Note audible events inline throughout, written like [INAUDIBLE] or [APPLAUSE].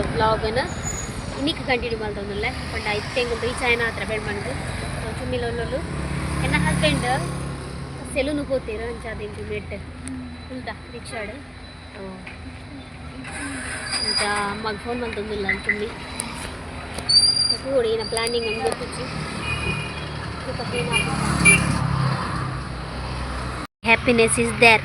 ಮಧ್ಯಾಹ್ನದ ವ್ಲಾಗನ್ನು ಇನ್ನಿಕ್ಕೆ continue ಮಾಡ್ದೊಂದುಲ್ಲ but ಇತ್ತೆಂಗು reach ಆಯ್ನ ಹತ್ರ ಬೆಳ್ ಮಾಡಿದ್ದು ಚುಮ್ಮಿಲ ಒಲ್ಲೊಲ್ಲು ಎನ್ನ ಹಸ್ಬೆಂಡ್ ಸೆಲೂನು ಹೋಗ್ತೀರ ಅಂಚಾದಿಂದು ಮೆಟ್ ಉಂಟ ರಿಕ್ಷಾಡ್ ಅಂತ ಅಮ್ಮಗೆ ಫೋನ್ ಮಾಡ್ತೊಂದಿಲ್ಲ ಅಂತುಂಬಿ ಕೂಡಿ ನಾ ಪ್ಲಾನಿಂಗ್ ಒಂದು ಗೊತ್ತಿಚ್ಚಿ ಹ್ಯಾಪಿನೆಸ್ ಇಸ್ ದೇರ್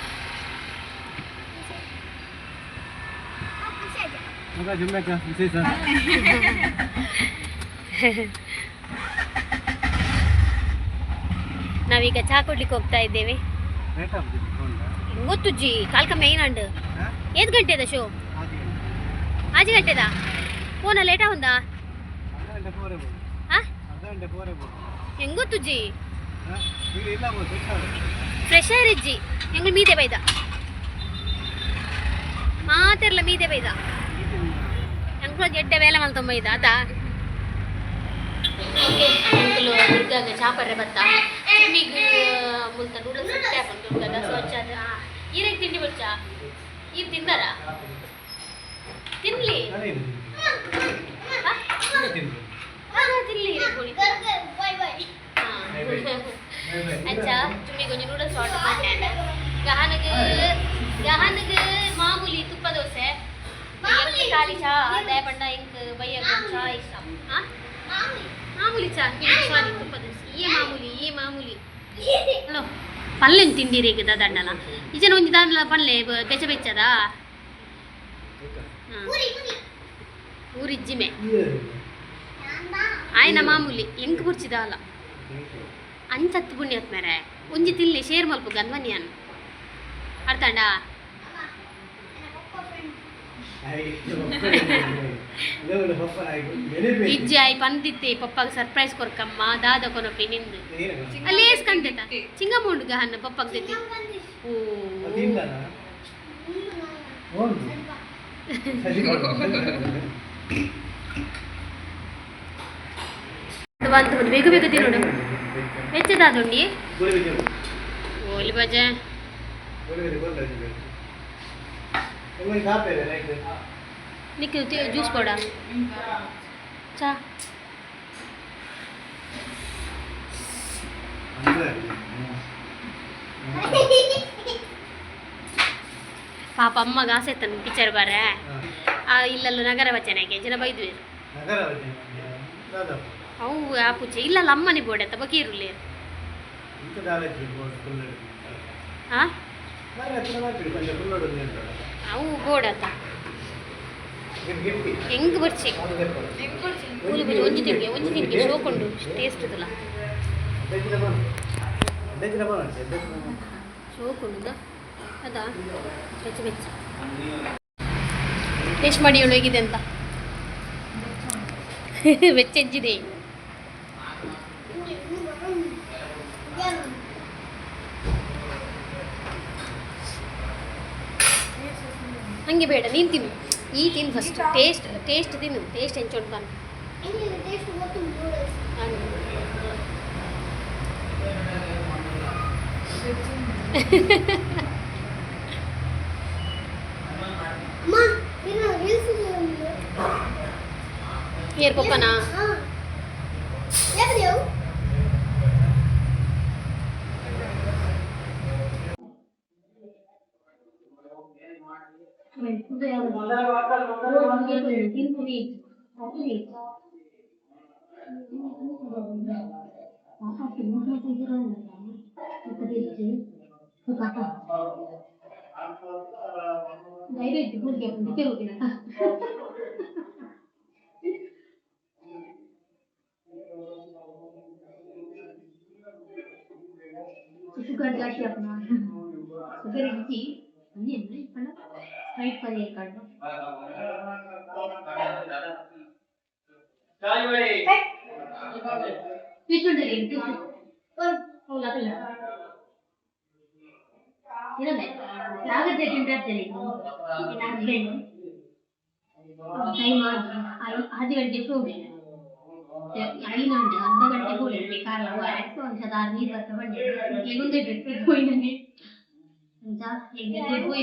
ವಿಶೇಷ [LAUGHS] ನಾವೀಗ ಚಹಾ ಕೊಡ್ಲಿಕ್ಕೆ ಹೋಗ್ತಾ ಇದ್ದೇವೆ. ಗೊತ್ತು ಜಿ ಕಾಲ್ಕ ಮೇನ್ ಅಂಡ್ ಏದ್ ಗಂಟೆದ ಶೋ ಆಜ್ ಗಂಟೆದ? ಫೋನ ಲೇಟಾ ఉందా ಅರ್ಧ ಗಂಟೆ ಪೋರೆ ಬೋದು ಹಾ? ಅರ್ಧ ಗಂಟೆ ಪೋರೆ ಬೋದು ಹೆಂಗ್ ಹಾ? ಈಗ ಇಲ್ಲ ಬೋದು ಸಿಗ್ತದೆ. ಫ್ರೆಶ್ ಏರ್ ಇಜ್ಜಿ ಹೆಂಗ್ ಮೀದೆ ಬೈದ? ಮಾತೆರ್ಲ ಮೀದೆ ಬೈದ. మాకు ఎట్టే వేల మన తొంభై తాత ఓకే అందులో దుర్గాగా చేపర్రె భర్త మీకు ముంత నూడల్ కదా సో వచ్చాను ఈరోజు తిండి వచ్చా ఈ తిన్నారా తిన్లి తిన్లి అచ్చా చుమ్మి కొంచెం నూడల్స్ ఆర్డర్ பண்ணிட்டேன் கஹனுக்கு கஹனுக்கு ಖಾಲಿ ಚಾ ದಯಪಂಡ ಇಂಕ್ ಬಯ್ಯಗ ಚಾ ಇಷ್ಟ ಹಾ? ಮಾಮೂಲಿ. ಚಾ. ಸಾರಿ ತುಪ್ಪ ದೋಸೆ ಈ ಮಾಮೂಲಿ ಈ ಮಾಮೂಲಿ. ಹಲೋ. ಪಲ್ಲೆ ತಿಂದಿರಿ ಈಗ ದಂಡಲ ಈಚೆನ ಒಂಜಿ ದಂಡಲ ಪಲ್ಲೆ ಬೆಚ್ಚ ಬೆಚ್ಚದ? ಊರಿಜ್ಜಿಮೆ ಆಯ್ನ ಮಾಮೂಲಿ. ಎಂಕ್ ಬುರ್ಚಿದ ಅಲ್ಲ. ಅಂಚತ್ತು ಪುಣ್ಯತ್ ಮೇರೆ. ಒಂಜಿ ತಿನ್ಲಿ ಶೇರ್ ಮಲ್ಪು ಗನ್ವನ್ಯಾನ್ ಅರ್ಥಂಡ ಇಜ್ಜಿ ಆಯ್ ಪಂದಿತ್ತೆ ಪಪ್ಪಾಗ ಸರ್ಪ್ರೈಸ್ ಕೊರ್ಕಮ್ಮ ದಾದ ಕೊನಪಿ ನಿಂದು? ಅಲ್ಲಿ ಏಸ್ಕಂತೆ ಚಿಂಗಮುಂಡು ಗಹನ್ನ ಪಪ್ಪಗ ಜೊತೆ ಓ? ಒಂದು. ಬಂತು ಬಂತು ಬೇಗ ಬೇಗ ತಿನ್ನೋಡು ಹೆಚ್ಚದಾದುಂಡಿ. ಓಲಿ ಬಜೆ ಇದೆ ಜ್ಯೂಸ್ ಕೊಡ. ಚಾ. ಪಾಪ ಅಮ್ಮಗ ಆಸೆ ಇತ್ತು ಪಿಕ್ಚರ್ ಬಾರೆ. ಆ ಇಲ್ಲಲ್ಲ ನಗರ ವಚನಕ್ಕೆ ಜನ ಬೈದ್ವಿ. ಅವು ಆ ಪೂಜೆ. ಇಲ್ಲಲ್ಲ ಅಮ್ಮನಿ ಬೋಡೆ ಅಂತ full ಹಿಡಿದು. ಹಾ ಅವು ಗಿಫ್ಟಿ. ಹೆಂಗ್ ಬರ್ಚಿ. ಕೂಲಿ ಬಜೆ ಒಂಜಿ ತಿನ್ಗೆ ಒಂಜಿ ತಿನ್ಗೆ ಶೋಕೊಂಡು ಟೇಸ್ಟ್ ಇದಲ್ಲ ಬೆಜ್ಜಿನ ಬನ್. ಬೆಜ್ಜಿನ ಬನ್ ಅಂತೆ, ಬೆಜ್ಜಿನ ಬನ್. ಶೋಕೊಂಡು ಅದಾ ಬೆಚ್ಚ ಬೆಚ್ಚ ಟೇಸ್ಟ್ ಮಾಡಿ ಹೇಗಿದೆ ಅಂತ [LAUGHS] ಬೆಚ್ಚೆಜ್ಜಿದೆ ಹಂಗೆ ಬೇಡ ನೀನು ತಿನ್ನು ಈ ತಿನ್ನು ಫಸ್ಟ್ ಟೇಸ್ಟ್ ಟೇಸ್ಟ್ ತಿನ್ನು ಟೇಸ್ಟ್ ಹೆಂಚೋಡ್ ತಾನು ಏರ್ ಪಪ್ಪನಾ 관계도 느낀 분이 자신이 있어. 나가 김영선 선생님은 그랬지. 그 봐봐. 나이를 누구게 느껴보기나. తీసుకుంటే ಇರಲ್ಲ ಯಾಗತ್ತೆ ತಿಂತಾರೆ ಹಸ್ಬೆಂಡ್ ಟೈಮ್ ಹತ್ತು ಗಂಟೆ ಹೋಗಿ ಐದು ಗಂಟೆ ಅರ್ಧ ಗಂಟೆ ಹೋಗಿ ಕಾಲ ಒಂದ್ಸಲ ನೀರು ಬರ್ತಾ ಬಂದೆ ಎಗುಂದೆ ಬಿಟ್ಟು ಹೋಗಿ ನನಗೆ ಜಾಸ್ತಿ ಹೋಗಿ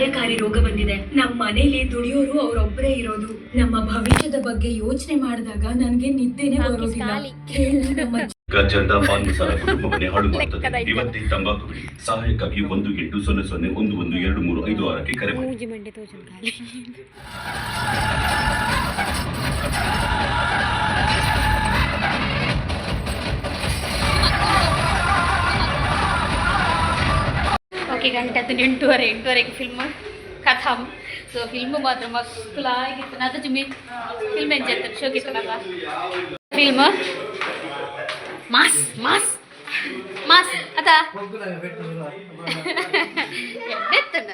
ಅಪಾಯಕಾರಿ ರೋಗ ಬಂದಿದೆ. ನಮ್ಮ ಮನೇಲಿ ದುಡಿಯೋರು ಅವರೊಬ್ಬರೇ ಇರೋದು. ನಮ್ಮ ಭವಿಷ್ಯದ ಬಗ್ಗೆ ಯೋಚನೆ ಮಾಡಿದಾಗ ನನ್ಗೆ ನಿದ್ದೆನೆ ಬರೋದಿಲ್ಲ. ನಮ್ಮ [LAUGHS] ಗಜ್ಜಂದ ಪಾನ್ ಮಸಾಲ ಕುಟುಂಬವನ್ನೇ ಹಾಳು ಮಾಡುತ್ತದೆ ಇವತ್ತೇ ತಂಬಾಕು ಬಿಡಿ. ಸಹಾಯಕ್ಕಾಗಿ ಒಂದು ಎಂಟು ಸೊನ್ನೆ ಸೊನ್ನೆ ಒಂದು ಒಂದು ಎರಡು ಮೂರು ಐದು ಆರಕ್ಕೆ ಕರೆ ಮಾಡಿ. ಮಂಡೆ [LAUGHS] ಓಕೆ ಗಂಟೆ ಅದನ್ನು ಎಂಟೂವರೆ ಎಂಟೂವರೆಗೆ ಫಿಲ್ಮ್ ಕಥ. ಸೊ ಫಿಲ್ಮ್ ಮಾತ್ರ ಮಸ್ತ್ ಆಗಿತ್ತು. ನಾದ ಜುಮ್ಮಿ ಫಿಲ್ಮ್ ಎಂಜಾಯ್ ಆಗ್ತದೆ ಶೋಕಿತ್ತಲ್ಲ ಫಿಲ್ಮ್ ಮಾಸ್ ಮಾಸ್ ಮಾಸ್ ಅದ? ಎತ್ತರ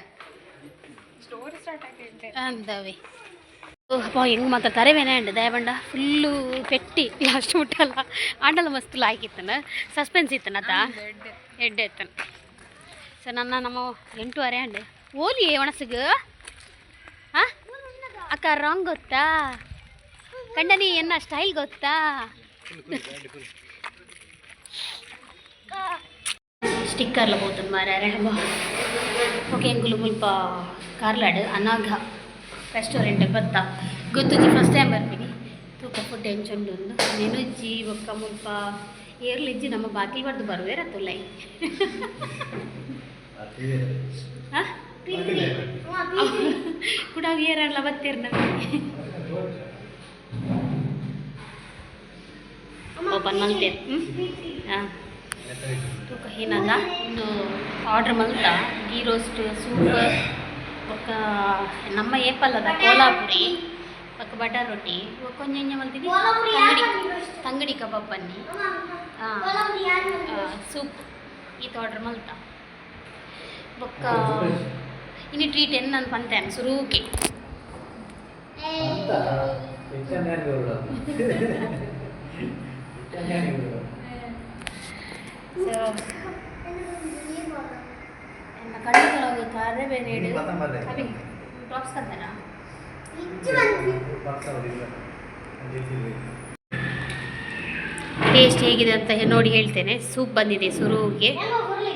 ಅಂದವಿ. ಅಪ್ಪ ಹೆಂಗೆ ಮಾತಾಡ್ತಾರೆ? ವೇನೆ ಅಂಡ ದಯಬಂಡ ಫುಲ್ಲು ಪೆಟ್ಟಿ. ಅಷ್ಟು ಮುಟ್ಟಲ್ಲ ಆಂಡಲ್ಲ ಮಸ್ತ್ ಲಾಯ್ಕಿತ್ತನ ಸಸ್ಪೆನ್ಸ್ ಇತ್ತನ ಅದ? ಎಡ್ಡೆ ಇತ್ತನ. ಸೊ ನನ್ನ ನಮ್ಮ ಎಂಟೂವರೆ ಅಂಡ್ ಓಲಿ ಒಣಸಗ ಹಾಂ ಅಕ್ಕ ರಾಂಗ್ ಗೊತ್ತಾ ಕಂಡನಿ ಎನ್ನ ಸ್ಟೈಲ್ ಗೊತ್ತಾ ಸ್ಟಿಕ್ಕರ್ಲ పోతుంది మరి రెండమ్మ ఓకే ఎంగులు ముల్ప కార్లాడు అనాఘ రెస్టారెంట్ ಬತ್ತ ಗೊತ್ತುಜಿ ಫಸ್ಟ್ ಟೈಮ್ ಬರ್ತೀನಿ ತೂಕ ಫುಡ್ ಎಂಚೊಂಡು నేను ಜಿ ಒಕ್ಕ ಮುಲ್ಪ ಏರ್ಲಿಜ್ಜಿ ನಮ್ಮ ಬಾಕಿ ಬರ್ದು ಬರುವೆ [LAUGHS] Kurang ya, rela [LAUGHS] batir Open mantir. Tuh kahina na, tuh order manta, giros tuh. Pak, nama ya pala da, pak bata roti, pak konya nya mal tadi, tanggadi, tanggadi kapapan nih. Ah, soup, itu order manta. ಬೊಕ್ಕ ಇನ್ನು treat ಏನು ನಾನು ಪಂತೇನೆ ಸುರೂಕೆ so ಕಣ್ಣು ಬೇರೆ tops ಕಂತಾನ taste ಹೇಗಿದೆ ಅಂತ ನೋಡಿ ಹೇಳ್ತೇನೆ. ಸೂಪ್ ಬಂದಿದೆ ಸುರುವಿಗೆ ಈ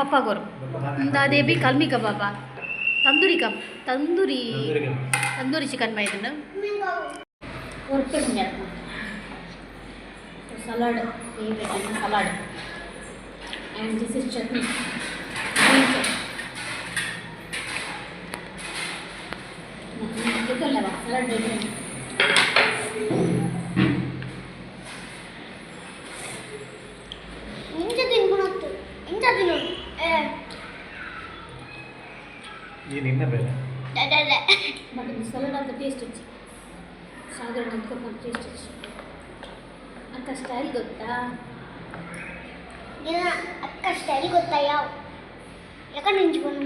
ಪಪ್ಪಾಗೋರು ಅದೇ ಬಿ ಕಲ್ಮಿ ಕಬಾಬ ತಂದೂರಿ ಕಬ್ ತಂದೂರಿ ತಂದೂರಿ ಚಿಕನ್ ಬೈದನ್ನು ಹೊರಟು salad favourite salad and this is chutney ಗೊತ್ತಲ್ಲವ salad ನಿನ್ನ ಅಂದ್ಕೊಂಡು ಟೇಸ್ಟ್ ಹಚ್ಚಿ. ಅಕ್ಕ ಸ್ಟೈಲ್ ಗೊತ್ತಾ? ಇಲ್ಲ ಅಕ್ಕ ಸ್ಟೈಲ್ ಗೊತ್ತಾ ಯಾವ ಯಾಕಂದ್ರೆ ನಿಂಚ್ಕೊಂಡು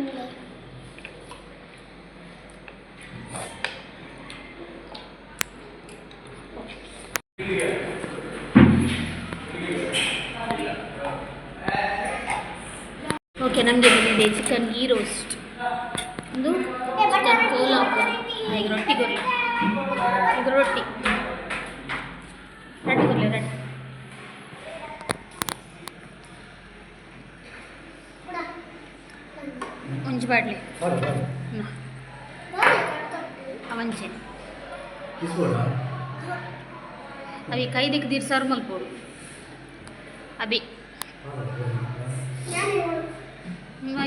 ಓಕೆ ನಮಗೆ ಬಂದಿದೆ ಚಿಕನ್ ಗೀ ರೋಸ್ಟ್ ಹಂಚಬಾಡ್ಲಿ అవంచే అవి ఖైదీకి తీర్చారు మల్పోడు అవి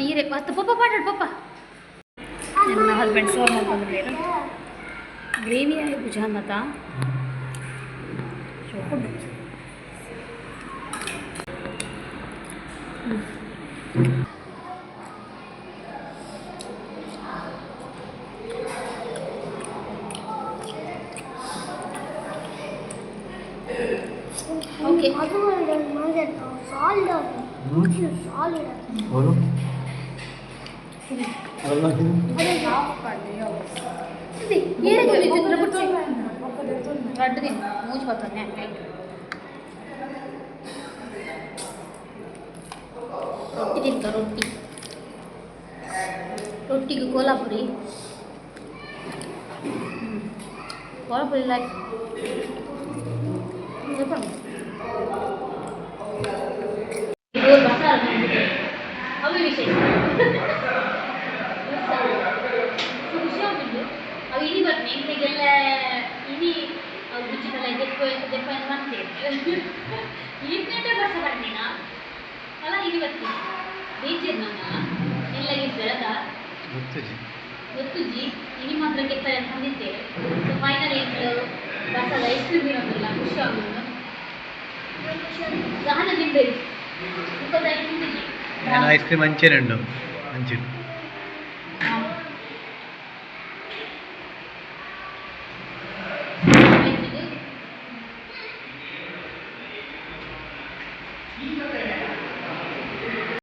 ఈ రేపు అత్త పప్ప పాడాడు పప్ప నేను నా హస్బెండ్ సోర్ మల్పొందలేరు గ్రేవీ అయి భుజాన్నత చూపండి అదే ఆపకండి ఇది ఏడకి ఇది తిరుపతి అడ్డుది మూసిపోతుంది రొట్టి తింటా రొట్టి రొట్టికి కోలాపురి కోలాపురి లైక్ చెప్పండి Bismillah, inshallah. రాహన బింబేది ఇంకో ఐస్ క్రీమ్ మంచిగా రెండు మంచిది